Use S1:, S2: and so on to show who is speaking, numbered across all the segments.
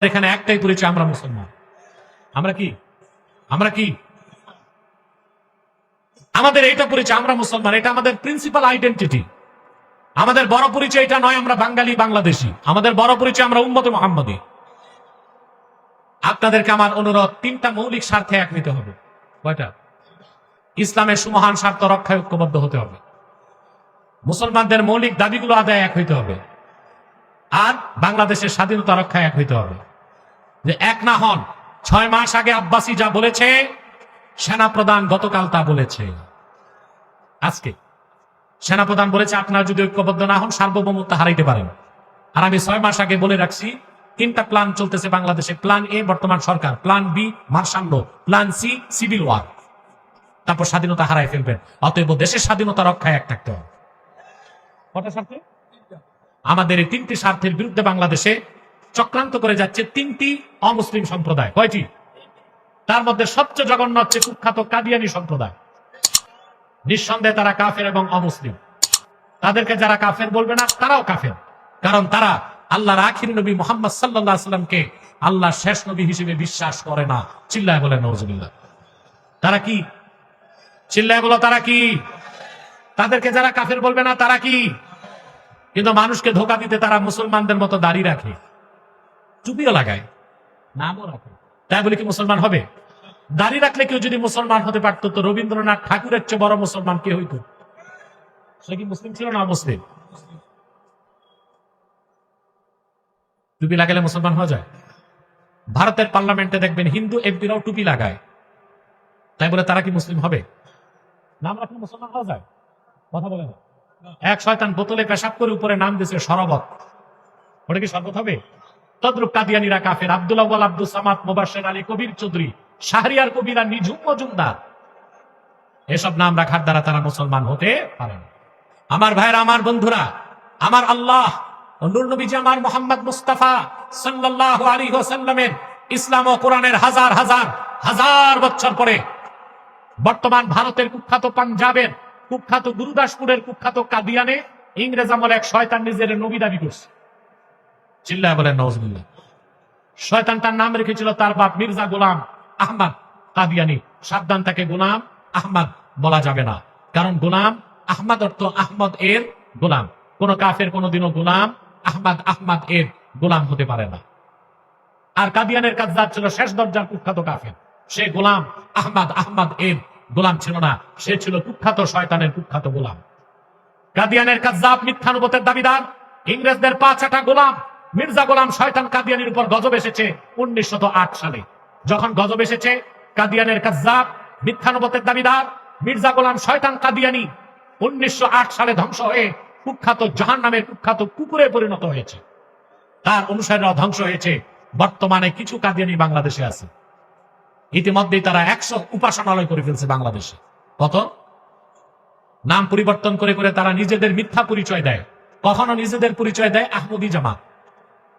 S1: এখানে একটাই পরিচয়, আমরা মুসলমান। আমরা কি? আমরা কি? আমাদের এইটা পরিচয়, আমরা মুসলমান। এটা আমাদের প্রিন্সিপাল আইডেন্টিটি আমাদের বড় পরিচয় এটা নয়, আমরা বাঙালি, বাংলাদেশি। আমাদের বড় পরিচয় আমরা উম্মত মোহাম্মদী। আপনাদেরকে আমার অনুরোধ, তিনটা মৌলিক স্বার্থে এক নিতে হবে। কয়টা? ইসলামের সুমহান স্বার্থ রক্ষায় ঐক্যবদ্ধ হতে হবে। মুসলমানদের মৌলিক দাবিগুলো আদায় এক হইতে হবে। আর বাংলাদেশের স্বাধীনতা রক্ষায় এক হইতে হবে। যে এক না হন, ছয় মাস আগে আব্বাসি যা বলেছে, সেনাপ্রধান গতকাল তা বলেছে। আজকে সেনাপ্রধান বলেছে, আপনারা যদি ঐক্যবদ্ধ না হন, সার্বভৌমত্ব হারাইতে পারেন। আর আমি ছয় মাস আগে বলে রাখছি, তিনটা প্ল্যান চলতেছে বাংলাদেশে। প্ল্যান এ, বর্তমান সরকার। Plan B, martial law. Plan C, civil war. তারপর স্বাধীনতা হারাই ফেলবেন। অতএব দেশের স্বাধীনতা রক্ষায় এক থাকতে হবে। আমাদের এই তিনটি স্বার্থের বিরুদ্ধে বাংলাদেশে চক্রান্ত করে যাচ্ছে তিনটি অমুসলিম সম্প্রদায়। কয়টি? তার মধ্যে সবচেয়ে জঘন্য হচ্ছে কুখ্যাত কাদিয়ানি সম্প্রদায়। নিঃসন্দেহে তারা কাফের এবং অমুসলিম। তাদেরকে যারা কাফের বলবে না, তারাও কাফের। কারণ তারা আল্লাহর আখির নবী মোহাম্মদ সাল্লাহ সাল্লামকে আল্লাহ শেষ নবী হিসেবে বিশ্বাস করে না। চিল্লায় বলে নজরুল্লাহ তারা কি? চিল্লায় বলো, তারা কি? তাদেরকে যারা কাফের বলবে না, তারা কি? কিন্তু মানুষকে ধোকা দিতে তারা মুসলমানদের মতো দাড়ি রাখে। টুপিও লাগায়। নামও রাখে। তাই বলে কি মুসলমান হবে? দাড়ি রাখলে কেউ যদি মুসলমান হতে পারতো, তো রবীন্দ্রনাথ ঠাকুরের চেয়ে বড় মুসলমান কে হইতো? সে কি মুসলিম ছিল না মুসলিম টুপি লাগালে মুসলমান হওয়া যায়? ভারতের পার্লামেন্টে দেখবেন হিন্দু এমপিরাও টুপি লাগায়। তাই বলে তারা কি মুসলিম হবে? নাম রাখলে মুসলমান হওয়া যায়? কথা বলে এক শয়তান বোতলে পেশাব করে উপরে নাম দিয়েছে শরবত। ওটা কি শরবত হবে? তদ্রুপ কাদিয়ানিরা কাফের। আব্দুল আব্বাল আব্দুল সামাদ, মোবাশের আলী, কবির চৌধুরী, শাহরিয়ার, কবিরা, নিঝুম মজুমদার এসব নাম রাখার দ্বারা তারা মুসলমান হতে আমার আমার বন্ধুরা, আমার আল্লাহ নবীজি আমার মোহাম্মদ মুস্তাফা সাল্লাল্লাহু আলাইহি ওয়াসাল্লামের ইসলাম ও কোরআনের হাজার হাজার হাজার বছর পরে বর্তমান ভারতের কুখ্যাত পাঞ্জাবের কুখ্যাত গুরুদাসপুরের কুখ্যাত কাদিয়ানে ইংরেজ আমলে এক শয়তান নিজের নবী দাবি করছে। চিল্লায় বলেন নজরুল্লাহ শয়তানটার নাম রেখেছিল তার বাপ মির্জা গোলাম আহমদ কাদিয়ানি। সাবধান তাকে গোলাম আহমদ বলা যাবে না। কারণ গোলাম আহমদ অর্থ আহমদ এর গোলাম। কোন কাফের কোনোদিনও গোলাম আহমদ আহমদ এর গোলাম হতে পারে না। আর কাদিয়ানের কাজ ছিল শেষ দরজার কুখ্যাত কাফের। সে গোলাম আহমদ আহমদ এর গোলাম ছিল না। সে ছিল কুখ্যাত শয়তানের কুখ্যাত গোলাম। কাদিয়ানের কাজাব মিথ্যানুবতের দাবিদার। ইংরেজদের পা চাটা গোলাম। মির্জা গোলাম শয়তান কাদিয়ানির উপর গজব এসেছে উনিশশো সালে। যখন গজব এসেছে, কাদিয়ানের কাজাব মিথ্যানুবতের দাবিদার, মির্জা গোলাম শয়তান কাদিয়ানি উনিশশো আট সালে ধ্বংস হয়ে কুখ্যাত জাহান নামের কুখ্যাত কুকুরে পরিণত হয়েছে। তার অনুসারীরা ধ্বংস হয়েছে। বর্তমানে কিছু কাদিয়ানি বাংলাদেশে আছে। ইতিমধ্যেই তারা একশো উপাসনালয় করে ফেলছে বাংলাদেশে। কত? নাম পরিবর্তন করে করে তারা নিজেদের মিথ্যা পরিচয় দেয়। কখনো নিজেদের পরিচয় দেয় আহমদি জামাত।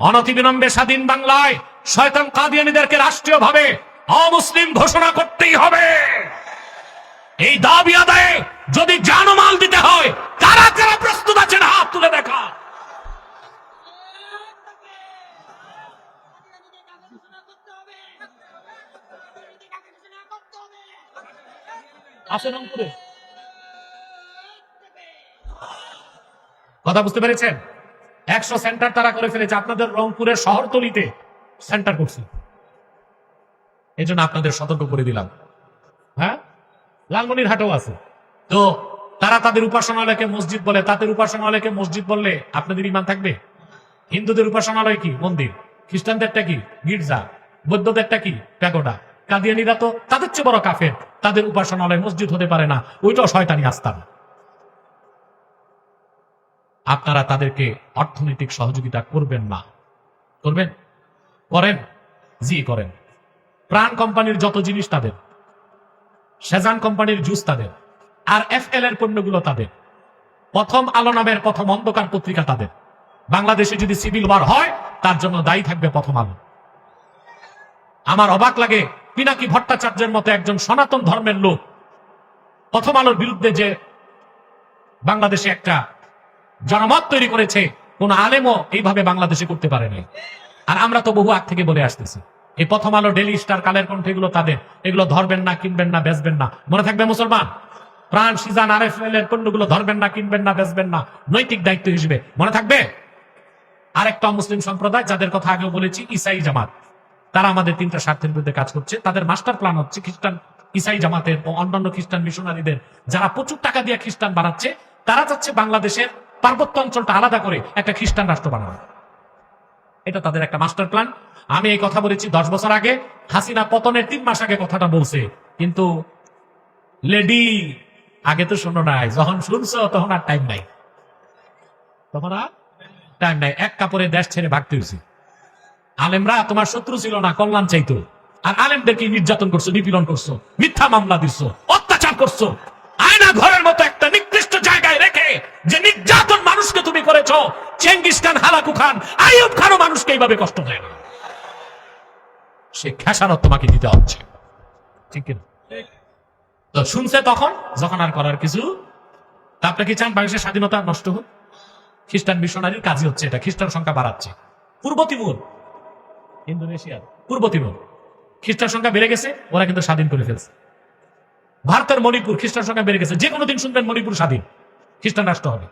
S1: অনতিবিলম্বে স্বাধীন বাংলায় শয়তান কাদিয়ানিদেরকে রাষ্ট্রীয়ভাবে অমুসলিম ঘোষণা করতেই হবে। এই দাবি আদায়ে যদি জানমাল দিতে হয়, কারা কারা প্রস্তুত আছেন হাত তুলে দেখা। কথা বুঝতে পেরেছেন? একশো সেন্টার তারা করে ফেলেছে আপনাদের রংপুরের শহরতলিতে সেন্টার করছে। এই জন্য আপনাদের সতর্ক করে দিলাম। হ্যাঁ? লালমনির হাটেও আছে। তো তারা তাদের উপাসনালয়কে মসজিদ বলে, তাদের উপাসনালয়কে মসজিদ বললে আপনাদের ইমান থাকবে? হিন্দুদের উপাসনালয় কি? মন্দির। খ্রিস্টানদেরটা কি? গির্জা। বৌদ্ধদেরটা কি? প্যাগোডা। কাদিয়ানিরা তো তাদের চেয়ে বড় কাফের। তাদের উপাসনালয় মসজিদ হতে পারে না। ওইটাও শয়তানি আস্থান আপনারা তাদেরকে অর্থনৈতিক সহযোগিতা করবেন না। করবেন? করেন? জি, করেন। প্রাণ কোম্পানির যত জিনিস তাদের। সেজান কোম্পানির জুস তাদের। আর এফ এল এর পণ্যগুলো তাদের। প্রথম আলো নামের প্রথম অন্ধকার পত্রিকা তাদের। বাংলাদেশে যদি সিভিল ওয়ার হয়, তার জন্য দায়ী থাকবে প্রথম আলো। আমার অবাক লাগে, পিনাকি ভট্টাচার্যের মতো একজন সনাতন ধর্মের লোক। প্রথম আলোর বিরুদ্ধে যে বাংলাদেশে একটা জনমত তৈরি করেছে, কোন আলেমও এইভাবে বাংলাদেশে করতে পারেনি। আর আমরা তো বহু আগ থেকে বলে আসতেছি। এই প্রথম আলো ডেলি স্টার, কালের কণ্ঠ, এগুলো তাদের। এগুলো ধরবেন না, কিনবেন না, বেচবেন না। মনে থাকবে মুসলমান? প্রাণ, সিজান আর এফ এর পণ্যগুলো ধরবেন না, কিনবেন না, বেচবেন না। নৈতিক দায়িত্ব হিসেবে। মনে থাকবে? আরেকটা মুসলিম সম্প্রদায়, যাদের কথা আগেও বলেছি, ইসাই জামাত। তারা আমাদের তিনটা স্বার্থের বিরুদ্ধে কাজ করছে। তাদের মাস্টার প্ল্যান হচ্ছে খ্রিস্টান, ইসাই জামাতের ও অন্যান্য খ্রিস্টান মিশনারিদের। যারা প্রচুর টাকা দিয়ে খ্রিস্টান বানাচ্ছে, তারা চাচ্ছে বাংলাদেশের পার্বত্য অঞ্চলটা আলাদা করে একটা খ্রিস্টান রাষ্ট্র বানানো। এটা তাদের একটা মাস্টার প্ল্যান। আমি এই কথা বলেছি দশ বছর আগে। হাসিনা পতনের তিন মাস আগে কথাটা বলছে। কিন্তু লেডি, আগে তো শোনো নাই, যখন শুনছো তখন আর টাইম নাই। তখন আর টাইম নাই। এক কাপড়ে দেশ ছেড়ে ভাগতে হয়েছে। আলেমরা তোমার শত্রু ছিল না, কল্যাণ চাইতো। আর আলেমদেরকে নির্যাতন করছ, নিপীড়ন করছ, মিথ্যা মামলা দিচ্ছ, অত্যাচার করছ। আয়না ঘরের মতো Genghis Khan, Hulagu Khan, Ayub খানও মানুষকে এইভাবে কষ্ট দেয় না। সে খেসারত তোমাকে দিতে হচ্ছে। ঠিক কিনা? তো শুনছে তখন, যখন আর করার কিছু? আপনি কি চান বাংলাদেশের স্বাধীনতা নষ্ট হোক? খ্রিস্টান মিশনারির কাজই হচ্ছে এটা, খ্রিস্টান সংখ্যা বাড়াচ্ছে। পূর্ব তিমুর ইন্দোনেশিয়ার পূর্ব তিমুর। খ্রিস্টান সংখ্যা বেড়ে গেছে, ওরা কিন্তু স্বাধীন করে ফেলছে। ভারতের মণিপুর, খ্রিস্টান সংখ্যা বেড়ে গেছে। যে কোনো দিন শুনবেন মণিপুর স্বাধীন। খ্রিস্টান রাষ্ট্র হবে।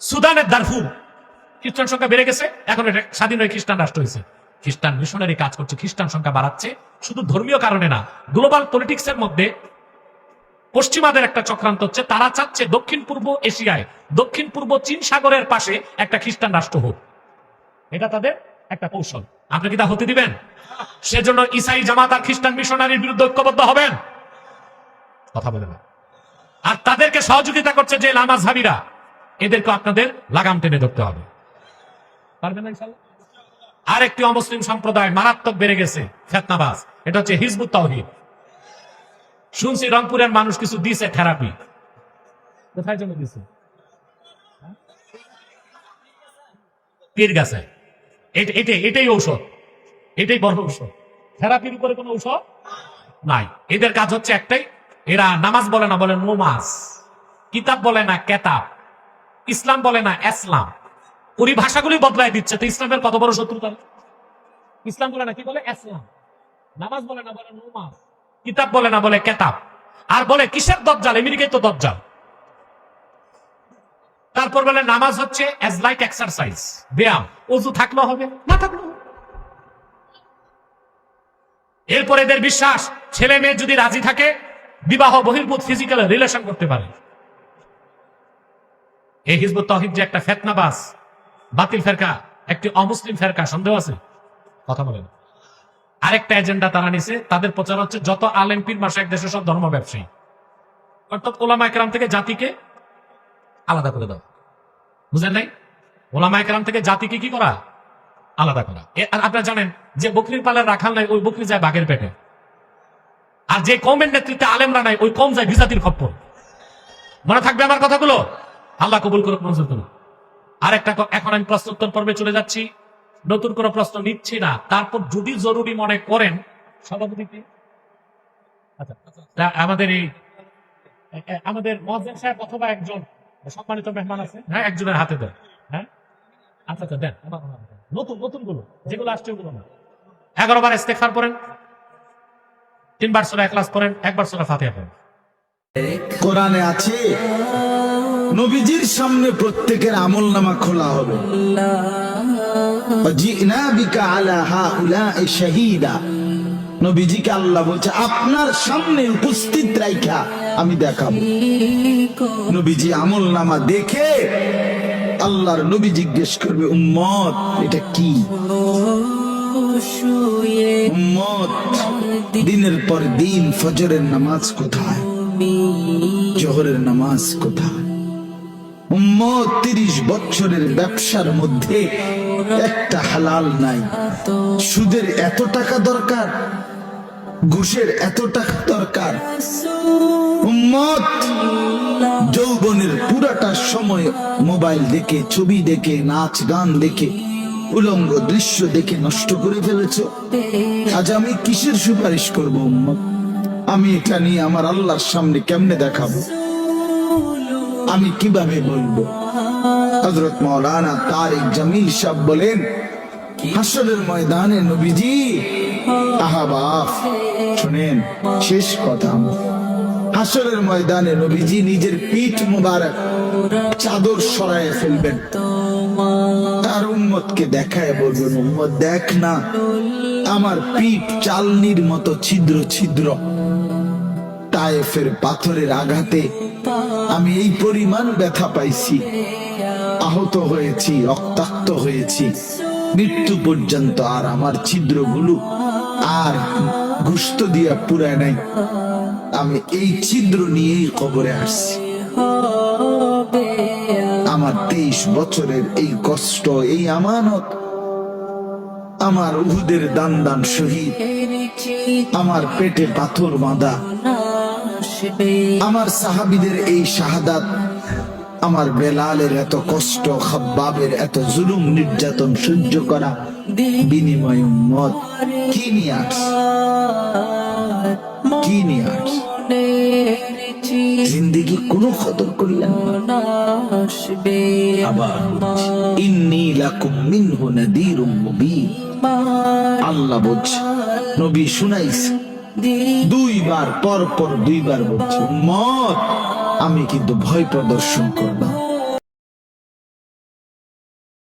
S1: সুদানের দারফুর খ্রিস্টান সংখ্যা বেড়ে গেছে, এখন এটা স্বাধীন হয়ে খ্রিস্টান রাষ্ট্র হয়েছে। খ্রিস্টান মিশনারি কাজ করছে, খ্রিস্টান সংখ্যা বাড়াচ্ছে, শুধু ধর্মীয় কারণে না, গ্লোবাল পলিটিক্স এর মধ্যে পশ্চিমাদের একটা চক্রান্ত হচ্ছে, তারা চাচ্ছে দক্ষিণ পূর্ব এশিয়ায়, দক্ষিণ পূর্ব চীন সাগরের পাশে একটা খ্রিস্টান রাষ্ট্র হোক। এটা তাদের একটা কৌশল। আপনি কি তা হতে দিবেন? সেজন্য ইসাই জামাত আর খ্রিস্টান মিশনারির বিরুদ্ধে ঐক্যবদ্ধ হবেন? কথা বলে না। আর তাদেরকে সহযোগিতা করছে যে লামাজ হাবিরা এদেরকে আপনাদের লাগাম টেনে ধরতে হবে। পারবেন না ইনশাআল্লাহ? আরেকটি অমুসলিম সম্প্রদায় মারাত্মক বেড়ে গেছে, ফেতনাবাজ। এটা হচ্ছে হিজবুত তাওহীদ। শুনছি রংপুরের মানুষ কিছু দিছে থেরাপি কোথায় জন্য দিছে? পীর গাছে। এটাই ঔষধ। এটাই বড় ঔষধ। থেরাপির উপরে কোনো ঔষধ নাই। এদের কাজ হচ্ছে একটাই, এরা নামাজ বলে না, বলে নোমাজ। কিতাব বলে না, কেতাব। ইসলাম বলে না ইসলাম পরিভাষাগুলি বদলায় দিচ্ছে। তো ইসলামের কত বড় শত্রুতা? ইসলাম বলে না, কি বলে? ইসলাম নামাজ বলে না, বলে নোমাজ। কিতাব বলে না, বলে কেতাব। আর বলে কিসের দজ্জাল? আমেরিকায় তো দজ্জাল। তারপর বলে নামাজ হচ্ছে অ্যাজ লাইক এক্সারসাইজ ব্যায়াম। অজু থাকলেও হবে, না থাকলেও হবে। এরপর এদের বিশ্বাস, ছেলে মেয়ে যদি রাজি থাকে, বিবাহ, বহির্ভূত ফিজিক্যাল রিলেশন করতে পারে। এই হিজবুত তহিদ যে একটা ফেতনাবাস বাতিল ফেরকা, একটি অমুসলিম ফেরকা, সন্দেহ আছে? কথা বলেন। আরেকটা এজেন্ডা তারা নিছে, তাদের প্রচার হচ্ছে যত আলেম পীর মাসে এক দেশের সব ধর্ম ব্যবসায়ী। অর্থাৎ ওলামা একরাম থেকে জাতিকে আলাদা করে দাও। বুঝলেন নাই? ওলামা একরাম থেকে জাতিকে কি করা? আলাদা করা। আর আপনারা জানেন যে বকরির পালের রাখাল নাই, ওই বকরি যায় বাঘের পেটে। আর যে কমের নেতৃত্বে আলেমরা নাই, ওই কম যায় বিজাতির খপ্পর। মনে থাকবে আমার কথাগুলো? আল্লাহ কবুল করুক, মঞ্জুর করুক। আর একটা এখন আমি প্রশ্ন উত্তর পর্বে চলে যাচ্ছি। নতুন কোনো প্রশ্ন নিচ্ছি না। তারপর যদি জরুরি মনে করেন, সভাপতি কে? আচ্ছা। আমাদের এই আমাদের মহাজেন সাহেব অথবা একজন সম্মানিত মেহমান আছে? হ্যাঁ একজনের হাতে দেন। হ্যাঁ? আচ্ছা আচ্ছা দেন। নতুন নতুনগুলো যেগুলো আসছে ওগুলো না। এগারো বার ইস্তেকফার পড়েন, তিনবার সোলা একলাস পড়েন, একবার সোলা ফাতিহা পড়েন।
S2: কোরআনে আছে? নবীজির সামনে প্রত্যেকের আমল নামা খোলা হবে। নবীজিকে আল্লাহ বলছে, আপনার সামনে উপস্থিত রাইখা আমি দেখাবো। নবীজি আমল নামা দেখে আল্লাহর নবী জিজ্ঞেস করবে, উম্মত, এটা কি? দিনের পর দিন ফজরের নামাজ কোথায়? জোহরের নামাজ কোথায়? উম্মত তিরিশ বছরের ব্যবসার মধ্যে একটা হালাল নাই। সুদের এত টাকা দরকার, ঘুষের এত টাকা দরকার। উম্মত, যৌবনের পুরাটা সময় মোবাইল দেখে, ছবি দেখে, নাচ গান দেখে, উলঙ্গ দৃশ্য দেখে নষ্ট করে ফেলেছ। আজ আমি কিসের সুপারিশ করব, উম্মত? আমি এটা নিয়ে আমার আল্লাহর সামনে কেমনে দেখাবো? আমি কীভাবে বলব? হজরত মৌলানা তারিক জামিল সাহ বলেন, হাসরের ময়দানে নবীজি আহা বাপ শুনেন, শেষ কথা। হাসরের ময়দানে নবীজি নিজের পিঠ মুবারক চাদর সরায় ফেলবেন। তার উম্মতকে দেখায় বলবেন, উম্মত, দেখ না, আমার পিঠ চালনির মতো ছিদ্র ছিদ্র। তায়েফের পাথরের আঘাতে আমি এই পরিমাণ ব্যথা পাইছি। আহত হয়েছি, রক্তাক্ত হয়েছি। মৃত্যু পর্যন্ত আর আমার ছিদ্রগুলো আর গুস্ত দিয়া পুরায় নাই। আমি এই ছিদ্র নিয়েই কবরে আসছি। আমার তেইশ বছরের এই কষ্ট, এই আমানত আমার উহুদের দান দান শহীদ, আমার পেটে পাথর বাঁধা আমার সাহাবিদের এই শাহাদাত আমার বেলালের এত কষ্ট খাব্বাবের এত জুলুম নির্যাতন সহ্য করা বিনিময় মত কি নিয়ে আস কি নিয়ে আস জিন্দিগি কোনো কদর করলেন না। আবার বলছি, ইন্নী লাকুম মিনহু নাদীরুম মুবিন। আল্লাহ বলছে নবী শুনাইছে দুইবার পর পর দুইবার বলছে মত আমি কিন্তু ভয় প্রদর্শন করলাম।